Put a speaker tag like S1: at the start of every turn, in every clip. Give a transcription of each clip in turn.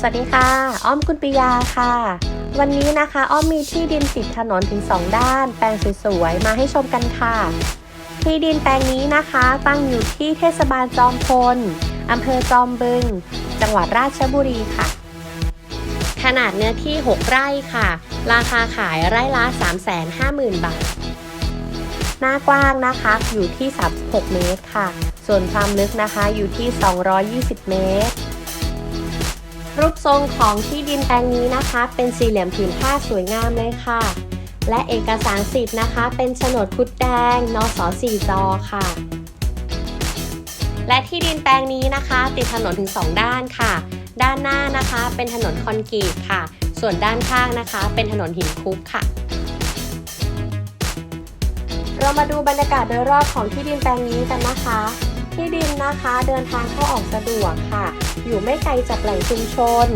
S1: สวัสดีค่ะ อ้อมกุลปิยาค่ะ วันนี้นะคะอ้อมมีที่ดินติดถนนถึง 2 ด้าน แปลงสวยๆ มาให้ชมกันค่ะ ที่ดินแปลงนี้นะคะตั้งอยู่ที่เทศบาลจอมพลอำเภอจอมบึง จังหวัดราชบุรีค่ะ ขนาดเนื้อที่ 6 ไร่ค่ะ ราคาขายไร่ละ 350,000 บาท หน้ากว้างนะคะอยู่ที่ 36 เมตรค่ะ ส่วนความลึกนะคะอยู่ที่ 220 เมตร รูปทรงของที่ดินแปลงนี้นะคะ เป็นสี่เหลี่ยมผืนผ้าสวยงามเลยค่ะ และเอกสารสิทธิ์นะคะ เป็นโฉนดคุดแดงนสสี่จอค่ะ และที่ดินแปลงนี้นะคะ ติดถนนถึง 2 ด้านค่ะ ด้านหน้านะคะเป็นถนนคอนกรีตค่ะ ส่วนด้านข้างนะคะ เป็นถนนหินคุกค่ะเรามาดูบรรยากาศโดยรอบของที่ดินแปลงนี้กันนะคะ ที่ดินนะคะ เดินทางเข้าออกสะดวกค่ะ อยู่ไม่ไกลจากแหล่งชุมชน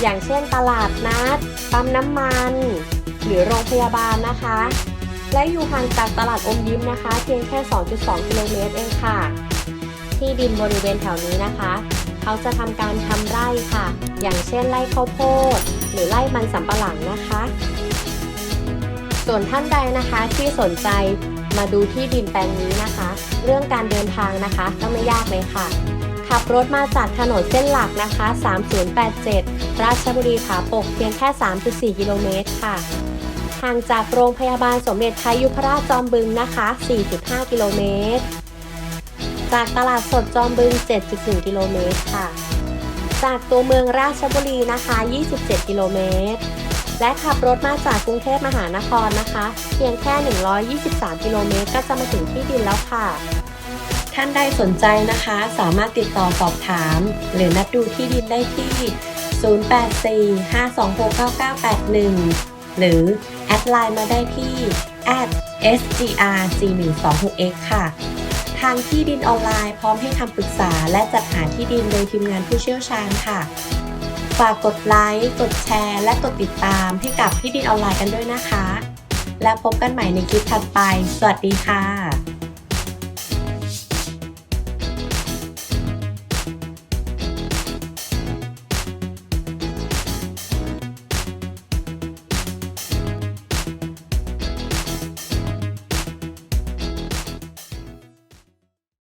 S1: อย่างเช่นตลาดนัด ปั๊มน้ำมัน หรือโรงพยาบาลนะคะ และอยู่ห่างจากตลาดอมยิ้มนะคะ เพียงแค่ 2.2 กิโลเมตรเองค่ะ ที่ดินบริเวณแถวนี้นะคะ เขาจะทำการทำไร่ค่ะ อย่างเช่นไร่ข้าวโพด หรือไร่มันสำปะหลังนะคะ ส่วนท่านใดนะคะที่สนใจ มาดูที่ดินแปลงนี้นะคะ เรื่องการเดินทางนะคะก็ไม่ยากเลยค่ะ ขับรถมาจากถนนเส้นหลักนะคะ 3087 ราชบุรีขาปกเพียงแค่ 3.4 กิโลเมตรค่ะ ห่างจากโรงพยาบาลสมเด็จพระยุพราชจอมบึงนะคะ 4.5 กิโลเมตร จากตลาดสดจอมบึง 7.1 กิโลเมตรค่ะ จากตัวเมืองราชบุรีนะคะ 27 กิโลเมตร และขับรถมาจากกรุงเทพมหานครนะคะ เพียงแค่ 123 กิโลเมตรก็จะมาถึงที่ดินแล้วค่ะ ท่านใดสนใจนะคะ สามารถติดต่อสอบถาม หรือนัดดูที่ดินได้ที่ 0845269981 หรือ แอดไลน์มาได้ที่ @sgr4126x ค่ะ ทางที่ดินออนไลน์พร้อมให้คำปรึกษาและจัดหาที่ดินโดยทีมงานผู้เชี่ยวชาญค่ะ ฝากกดไลค์ กดแชร์ และกดติดตามให้กับพี่ดินออนไลน์กันด้วยนะคะ แล้วพบกันใหม่ในคลิปถัดไป สวัสดีค่ะ